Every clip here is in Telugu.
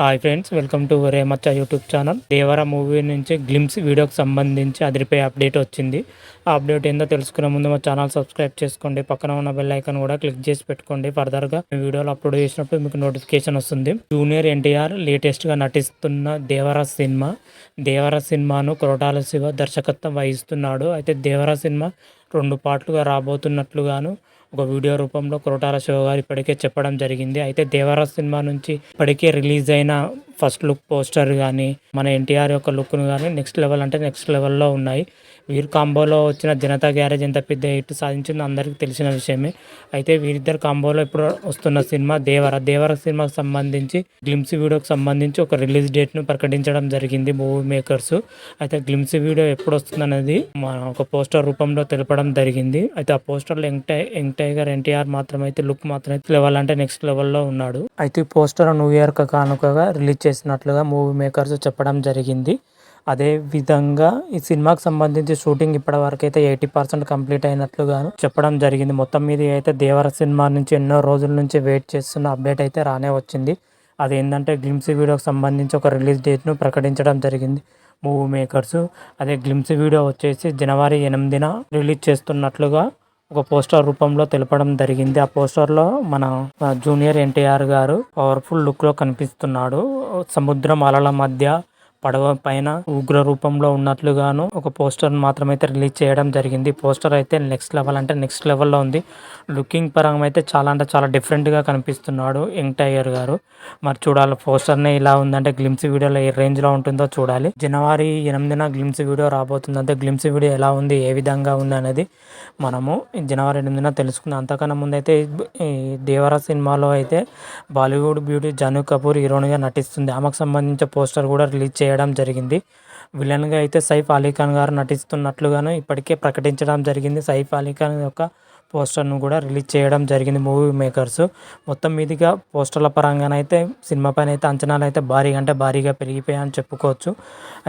హాయ్ ఫ్రెండ్స్ వెల్కమ్ టు రేమచ్చ యూట్యూబ్ ఛానల్ దేవర మూవీ నుంచి గ్లిమ్స్ వీడియోకి సంబంధించి అదిరిపోయే అప్డేట్ వచ్చింది. ఆ అప్డేట్ ఏందో తెలుసుకునే ముందు మా ఛానల్ సబ్స్క్రైబ్ చేసుకోండి. పక్కన ఉన్న బెల్ ఐకాన్ కూడా క్లిక్ చేసి పెట్టుకోండి. ఫర్దర్గా మీ వీడియోలు అప్లోడ్ చేసినప్పుడు మీకు నోటిఫికేషన్ వస్తుంది. జూనియర్ ఎన్టీఆర్ లేటెస్ట్గా నటిస్తున్న దేవర సినిమా దేవర సినిమాను కొరటాల శివ దర్శకత్వం వహిస్తున్నాడు. అయితే దేవర సినిమా రెండు పార్ట్లుగా రాబోతున్నట్లుగాను ఒక వీడియో రూపంలో కొరటాల శివ గారు ఇప్పటికే చెప్పడం జరిగింది. అయితే దేవరా సినిమా నుంచి ఇప్పటికే రిలీజ్ అయిన ఫస్ట్ లుక్ పోస్టర్ కానీ మన ఎన్టీఆర్ యొక్క లుక్ను కానీ నెక్స్ట్ లెవెల్ అంటే నెక్స్ట్ లెవెల్లో ఉన్నాయి. వీరు కాంబోలో వచ్చిన జనతా గ్యారేజ్ ఎంత పెద్ద హిట్ సాధించిందో అందరికీ తెలిసిన విషయమే. అయితే వీరిద్దరు కాంబోలో ఇప్పుడు వస్తున్న సినిమా దేవర. దేవర సినిమాకి సంబంధించి గ్లిమ్స్ వీడియోకి సంబంధించి ఒక రిలీజ్ డేట్ను ప్రకటించడం జరిగింది మూవీ మేకర్స్. అయితే గ్లిమ్స్ వీడియో ఎప్పుడు వస్తుందనేది మన ఒక పోస్టర్ రూపంలో తెలపడం జరిగింది. అయితే ఆ పోస్టర్లో యంగ్ టై యంగ్ టైగర్ ఎన్టీఆర్ మాత్రం అయితే లుక్ మాత్రం అయితే లెవెల్ అంటే నెక్స్ట్ లెవెల్లో ఉన్నాడు. అయితే ఈ పోస్టర్ న్యూ ఇయర్ కానుకగా రిలీజ్ చేసినట్లుగా మూవీ మేకర్స్ చెప్పడం జరిగింది. అదే విధంగా ఈ సినిమాకి సంబంధించి షూటింగ్ ఇప్పటి వరకు అయితే ఎయిటీ పర్సెంట్ కంప్లీట్ అయినట్లుగాను చెప్పడం జరిగింది. మొత్తం మీద అయితే దేవర సినిమా నుంచి ఎన్నో రోజుల నుంచి వెయిట్ చేస్తున్న అప్డేట్ అయితే రానే వచ్చింది. అదేంటంటే గ్లిమ్స్ వీడియోకి సంబంధించి ఒక రిలీజ్ డేట్ను ప్రకటించడం జరిగింది మూవీ మేకర్స్ అదే గ్లిమ్స్ వీడియో వచ్చేసి జనవరి ఎనిమిదిన రిలీజ్ చేస్తున్నట్లుగా ఒక పోస్టర్ రూపంలో తెలపడం జరిగింది. ఆ పోస్టర్లో మన జూనియర్ ఎన్టీఆర్ గారు పవర్ఫుల్ లుక్లో కనిపిస్తున్నాడు. సముద్రం అలల మధ్య పడవ పైన ఉగ్ర రూపంలో ఉన్నట్లుగాను ఒక పోస్టర్ మాత్రమైతే రిలీజ్ చేయడం జరిగింది. పోస్టర్ అయితే నెక్స్ట్ లెవెల్ అంటే నెక్స్ట్ లెవెల్లో ఉంది. లుకింగ్ పరంగా అయితే చాలా అంటే చాలా డిఫరెంట్గా కనిపిస్తున్నాడు యంగ్ టైగర్ గారు. మరి చూడాలి పోస్టర్నే ఇలా ఉందంటే గ్లిమ్స్ వీడియోలో ఏ రేంజ్లో ఉంటుందో చూడాలి. జనవరి ఎనిమిదిన గ్లిమ్స్ వీడియో రాబోతుంది. అంటే గ్లిమ్స్ వీడియో ఎలా ఉంది ఏ విధంగా ఉంది అనేది మనము జనవరి ఎనిమిదిన తెలుసుకుందాం. అంతకన్నా ముందైతే ఈ దేవరా సినిమాలో అయితే బాలీవుడ్ బ్యూటీ జాను కపూర్ హీరోయిన్గా నటిస్తుంది. ఆమెకు సంబంధించిన పోస్టర్ కూడా రిలీజ్ చేయడం జరిగింది. విలన్గా అయితే సైఫ్ అలీఖాన్ గారు నటిస్తున్నట్లుగాను ఇప్పటికే ప్రకటించడం జరిగింది. సైఫ్ అలీఖాన్ యొక్క పోస్టర్ను కూడా రిలీజ్ చేయడం జరిగింది మూవీ మేకర్స్. మొత్తం మీదుగా పోస్టర్ల పరంగానైతే సినిమా పైన అయితే అంచనాలు అయితే భారీగా అంటే భారీగా పెరిగిపోయాయని చెప్పుకోవచ్చు.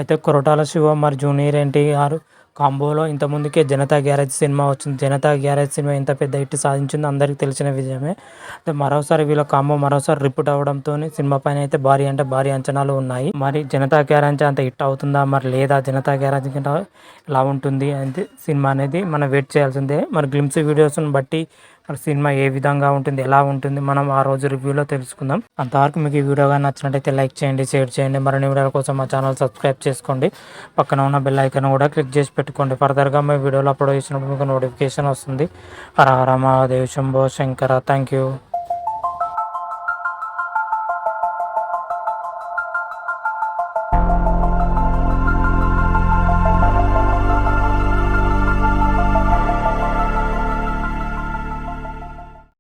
అయితే కొరటాల శివ మరి జూనియర్ ఎన్టీఆర్ కాంబోలో ఇంతకుముందుకే జనతా గ్యారేజ్ సినిమా వచ్చింది. జనతా గ్యారేజ్ సినిమా ఎంత పెద్ద హిట్ సాధించిందో అందరికీ తెలిసిన విజయమే. అయితే మరోసారి వీళ్ళ కాంబో మరోసారి రిపీట్ అవడంతో సినిమా పైన అయితే భారీ అంటే భారీ అంచనాలు ఉన్నాయి. మరి జనతా గ్యారేజ్ అంత హిట్ అవుతుందా మరి లేదా జనతా గ్యారేజ్ కింద ఎలా ఉంటుంది అంటే సినిమా అనేది మనం వెయిట్ చేయాల్సిందే. మరి గ్లిమ్స్ వీడియోస్ని బట్టి మరి సినిమా ఏ విధంగా ఉంటుంది ఎలా ఉంటుంది మనం ఆ రోజు రివ్యూలో తెలుసుకుందాం. అంతవరకు మీకు ఈ వీడియో కానీ నచ్చినట్టయితే లైక్ చేయండి షేర్ చేయండి. మరిన్ని వీడియోల కోసం మా ఛానల్ సబ్స్క్రైబ్ చేసుకోండి. పక్కన ఉన్న బెల్ ఐకాన్ కూడా క్లిక్ చేసి పెట్టుకోండి. ఫర్దర్గా మీ వీడియోలో అప్లోడ్ చేసినప్పుడు మీకు నోటిఫికేషన్ వస్తుంది. హర హర మహాదేవ్ శంభో శంకర. Thank you